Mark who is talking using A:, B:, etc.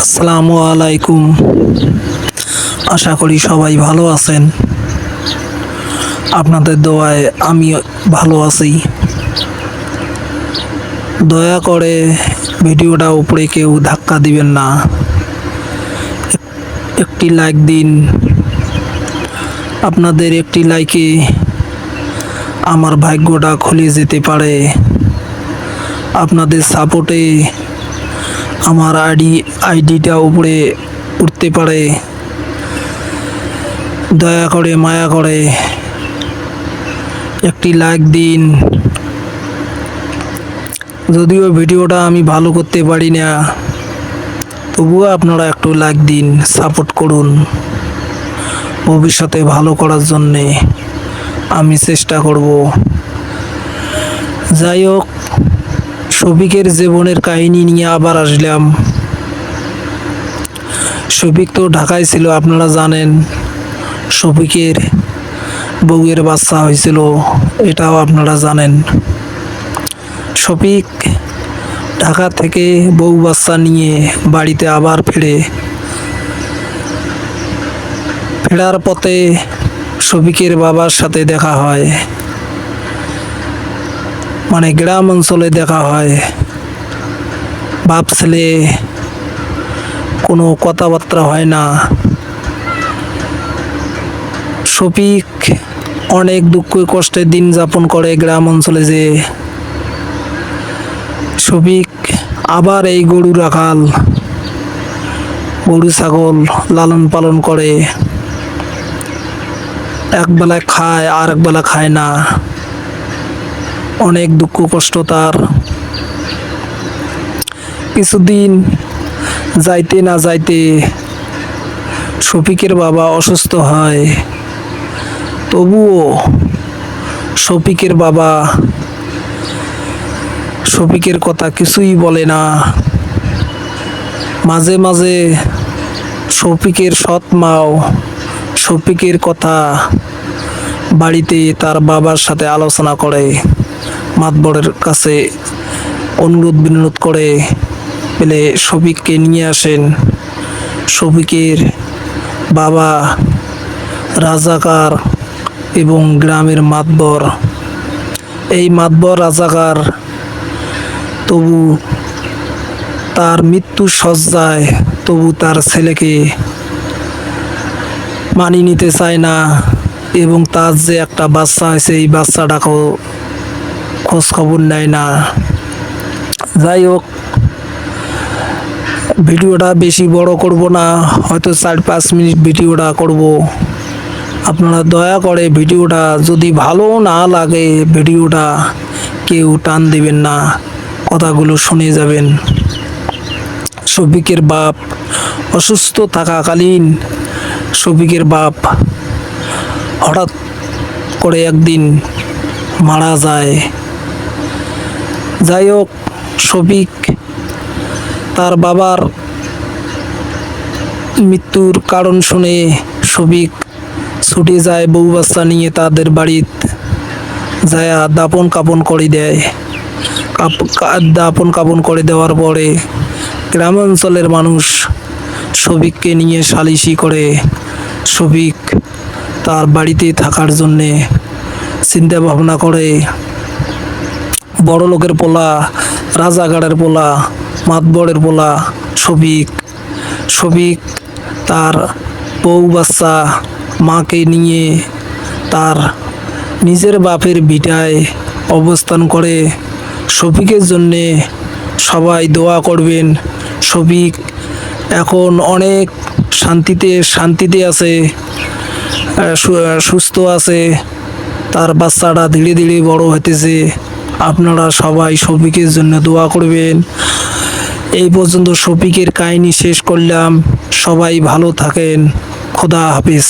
A: আসসালামু আলাইকুম। আশা করি সবাই ভালো আছেন। আপনাদের দোয়ায় আমি ভালো আছি। দয়া করে ভিডিওটা উপরে কেউ ধাক্কা দিবেন না। একটি লাইক দিন। আপনাদের একটি লাইকে আমার ভাগ্যটা খুলে যেতে পারে। আপনাদের সাপোর্টে আমার আইডি, আইডিটা উপরে উঠতে পারে। দয়া করে মায়া করে একটি লাইক দিন। যদিও ভিডিওটা আমি ভালো করতে পারি না, তবুও আপনারা একটু লাইক দিন, সাপোর্ট করুন। ভবিষ্যতে ভালো করার জন্যে আমি চেষ্টা করব। যাই হোক শফিকের জীবনের কাহিনী নিয়ে আবার আসলাম। শফিক তো ঢাকায় ছিল, আপনারা জানেন। শফিকের বউয়ের বাচ্চা হয়েছিল, এটাও আপনারা জানেন। শফিক ঢাকা থেকে বউ বাচ্চা নিয়ে বাড়িতে আবার ফিরে। ফেরার পথে শফিকের বাবার সাথে দেখা হয়। মানে গ্রাম অঞ্চলে দেখা হয়। বাপ ছেলে কোনো কথাবার্তা হয় না। শফিক অনেক দুঃখ কষ্টে দিন যাপন করে গ্রাম অঞ্চলে যে। শফিক আবার এই গরু রাখাল গরু ছাগল লালন পালন করে। একবেলা খায় আর একবেলা খায় না। অনেক দুঃখ, কষ্ট তার। কিছুদিন যাইতে না যাইতে শফিকের বাবা অসুস্থ হয়। তবুও শফিকের বাবা শফিকের কথা কিছুই বলে না। মাঝে মাঝে শফিকের সৎ মাও শফিকের কথা বাড়িতে তার বাবার সাথে আলোচনা করে। মাতবরের কাছে অনুরোধ বিনোদ করে পেলে শফিককে নিয়ে আসেন। শফিকের বাবা রাজাকার এবং গ্রামের মাতবর এই মাতবর রাজাকার তবু তার মৃত্যু সজ্জায় তবু তার ছেলেকে মানিয়ে নিতে চায় না এবং তার যে একটা বাচ্চা হয়েছে এই বাচ্চাটাকেও খোঁজ খবর নেয় না। যাই হোক, ভিডিওটা বেশি বড় করব না, হয়তো চার পাঁচ মিনিট ভিডিওটা করব। আপনারা দয়া করে ভিডিওটা যদি ভালো না লাগে, ভিডিওটা কেউ টান দেবেন না, কথাগুলো শুনে যাবেন। শফিকের বাপ অসুস্থ থাকাকালীন শফিকের বাপ হঠাৎ করে একদিন মারা যায়। যাই হোক, শফিক তার বাবার মৃত্যুর কারণ শুনে শফিক ছুটে যায় বউ বাচ্চা নিয়ে তাদের বাড়িত। যায় দাপন কাপন করে দেয়। দাপন কাপন করে দেওয়ার পরে গ্রামাঞ্চলের মানুষ শফিককে নিয়ে সালিশি করে। শফিক তার বাড়িতে থাকার জন্যে চিন্তা ভাবনা করে। বড় লোকের পোলা রাজাগাড়ের পোলা, মাতবরের পোলা, শফিক। শফিক তার বউ বাচ্চা, মাকে নিয়ে তার নিজের বাপের ভিটায় অবস্থান করে। শফিকের জন্যে সবাই দোয়া করবেন। শফিক এখন অনেক শান্তিতে শান্তিতে আছে সুস্থ আছে। তার বাচ্চাটা ধীরে ধীরে বড় হইতেছে। আপনারা সবাই শফিকের জন্য দোয়া করবেন। এই পর্যন্ত শফিকের কাহিনী শেষ করলাম। সবাই ভালো থাকেন। খোদা হাফিজ।